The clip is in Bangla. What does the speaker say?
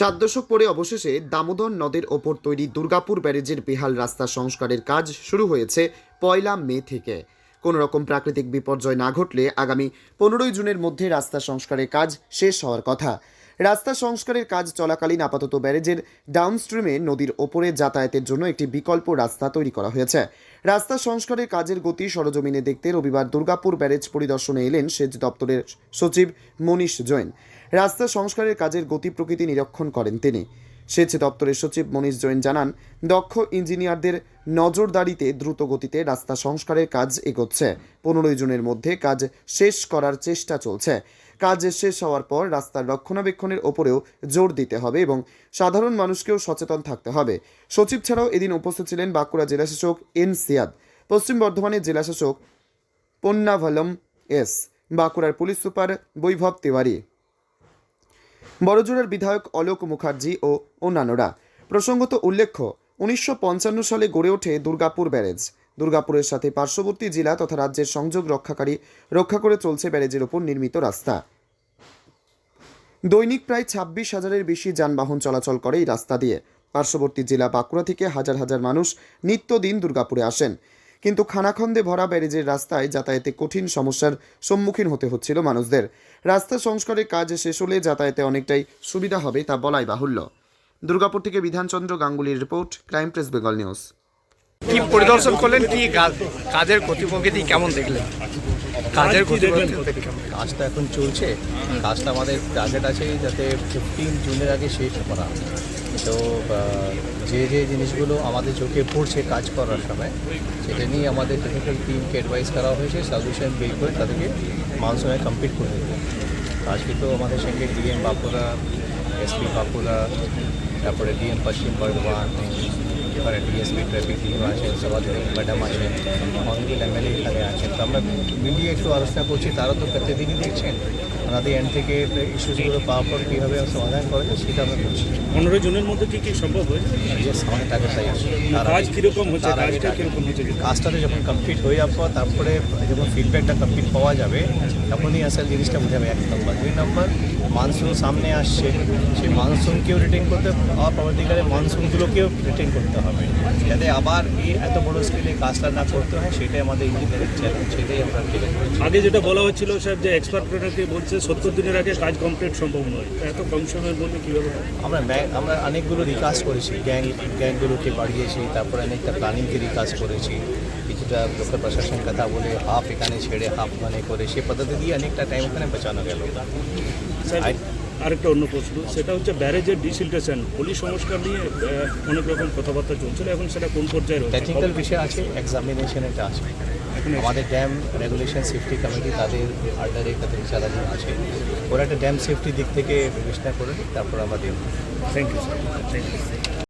সাত দশক পরে অবশেষে দামোদর নদের ওপর তৈরি দুর্গাপুর ব্যারেজের বেহাল রাস্তা সংস্কারের কাজ শুরু হয়েছে পয়লা মে থেকে। কোনো রকম প্রাকৃতিক বিপর্যয় না ঘটলে আগামী পনেরোই জুনের মধ্যে রাস্তা সংস্কারের কাজ শেষ হওয়ার কথা। রাস্তা সংস্কারের কাজ চলাকালীন আপাতত ব্যারেজের ডাউনস্ট্রিমে নদীর ওপরে যাতায়াতের জন্য একটি বিকল্প রাস্তা তৈরি করা হয়েছে। রাস্তা সংস্কারের কাজের গতি সরজমিনে দেখতে রবিবার দুর্গাপুর ব্যারেজ পরিদর্শনে এলেন সেচ দপ্তরের সচিব মনীষ জৈন। রাস্তা সংস্কারের কাজের গতি প্রকৃতি নিরীক্ষণ করেন তিনি। সেচ দপ্তরের সচিব মনীষ জৈন জানান, দক্ষ ইঞ্জিনিয়ারদের নজরদারিতে দ্রুত গতিতে রাস্তা সংস্কারের কাজ এগোচ্ছে। পনেরোই জুনের মধ্যে কাজ শেষ করার চেষ্টা চলছে। কাজ শেষ হওয়ার পর রাস্তার রক্ষণাবেক্ষণের ওপরেও জোর দিতে হবে এবং সাধারণ মানুষকেও সচেতন থাকতে হবে। সচিব ছাড়াও এদিন উপস্থিত ছিলেন বাঁকুড়া জেলাশাসক এন সিয়াদ, পশ্চিম বর্ধমানের জেলাশাসক পন্নাভলম এস, বাঁকুড়ার পুলিশ সুপার বৈভব তিওয়ারি। বড়জোড়ার বিধায়ক অলোক মুখার্জি ও অন্যান্যরা। প্রসঙ্গত উল্লেখ্য, উনিশশো পঞ্চান্ন সালে গড়ে ওঠে দুর্গাপুর ব্যারেজ। দুর্গাপুরের সাথে পার্শ্ববর্তী জেলা তথা রাজ্যের সংযোগ রক্ষাকারী, রক্ষা করে চলছে ব্যারেজের ওপর নির্মিত রাস্তা। দৈনিক প্রায় ছাব্বিশ হাজারের বেশি যানবাহন চলাচল করে এই রাস্তা দিয়ে। পার্শ্ববর্তী জেলা বাঁকুড়া থেকে হাজার হাজার মানুষ নিত্যদিন দুর্গাপুরে আসেন। কিন্তু খানাখন্দে ভরা ব্যারেজের রাস্তায় যাতায়াতে কঠিন সমস্যার সম্মুখীন হতে হচ্ছিল মানুষদের। রাস্তা সংস্কারের কাজ শেষ হলে যাতায়াতে অনেকটাই সুবিধা হবে তা বলাই বাহুল্য। দুর্গাপুর থেকে Bidhanchandra গাঙ্গুলির report crime press Bengal news. কি পরিদর্শন করলেন? কি কাজের গতি কেমন দেখলেন? কাজের? কাজটা এখন চলছে। কাজটা আমাদের টার্গেট আছে যাতে ফিফটিন জুনের আগে শেষ করা। তো যে যে জিনিসগুলো আমাদের চোখে পড়ছে কাজ করার সময়, সেটা নিয়ে আমাদের টেকনিক্যাল টিমকে অ্যাডভাইস করা হয়েছে সাজেশন বের করে তাদেরকে মানসুনে কমপ্লিট করে দেবে। আজকে তো আমাদের সঙ্গে ডিএম বাঁকুড়া এসপি বাঁকুড়া, তারপরে ডিএম পশ্চিম বর্ধমান এবারে ডিএসপি ট্রাফিক টিম আছেন সভাপতি ম্যাডাম আছেন অনেকগুলো এমএলএ এখানে আছেন তো আমরা মিলিয়ে একটু আলোচনা করছি তারা তো প্রতিদিনই দেখছেন ওনাদের এন্ড থেকে ইস্যুসগুলো পাওয়ার পর কীভাবে সমাধান করা যায় সেটা আমরা করছি পনেরো জনের মধ্যে কি কি সম্ভব হয়েছে আমাদের টার্গেট তাই কাজ আগে- কীরকম হচ্ছে আগে কাজটা। কীরকম হচ্ছে কাজটাতে যখন কমপ্লিট হয়ে যাওয়ার পর তারপরে যখন ফিডব্যাকটা কমপ্লিট পাওয়া যাবে তখনই আসলে জিনিসটা বোঝা যাবে এক নম্বর দুই নম্বর মানসুন সামনে আসছে সেই মানসুনকেও রিটেন করতে পরবর্তীকালে মানসুনগুলোকেও রিটেন করতে হবে। যাতে আবার এই এত বড় স্কেলে কাজটা না করতে হয় সেটাই আমাদের ইঞ্জিনিয়ারিং চ্যালেঞ্জ সেটাই আমরা আগে যেটা বলা হচ্ছিল স্যার যে এক্সপার্ট প্রোডাক্টে বলছে সত্তর দিনের আগে কাজ কমপ্লিট সম্ভব নয়। এত কম সময়ের মধ্যে কীভাবে আমরা আমরা অনেকগুলো রিকাজ করেছি। গ্যাং গ্যাংগুলোকে বাড়িয়েছি তারপরে অনেকটা প্ল্যানিংকে রিকাজ করেছি। কিছুটা লোকাল প্রশাসন কথা বলে হাফ এখানে ছেড়ে হাফ মানে করে সে পদ্ধতি দিয়ে অনেকটা টাইম ওখানে বাঁচানো গেল। আরেকটা অন্য প্রশ্ন। সেটা হচ্ছে ব্যারেজের ডিসিলটেশন। পলি সংস্কার নিয়ে অনেক রকম কথাবার্তা চলছিল এখন সেটা কোন পর্যায়ে রয়েছে? টেকনিক্যাল বিষয় আছে এক্সামিনেশন এটা আছে। আমাদের ড্যাম রেগুলেশন সেফটি কমিটি তাদের আন্ডারে তাদের চালানো আছে। ওরা একটা ড্যাম সেফটি দিক থেকে বিবেচনা করে তারপর আমাদের দেখব। Thank you sir thank you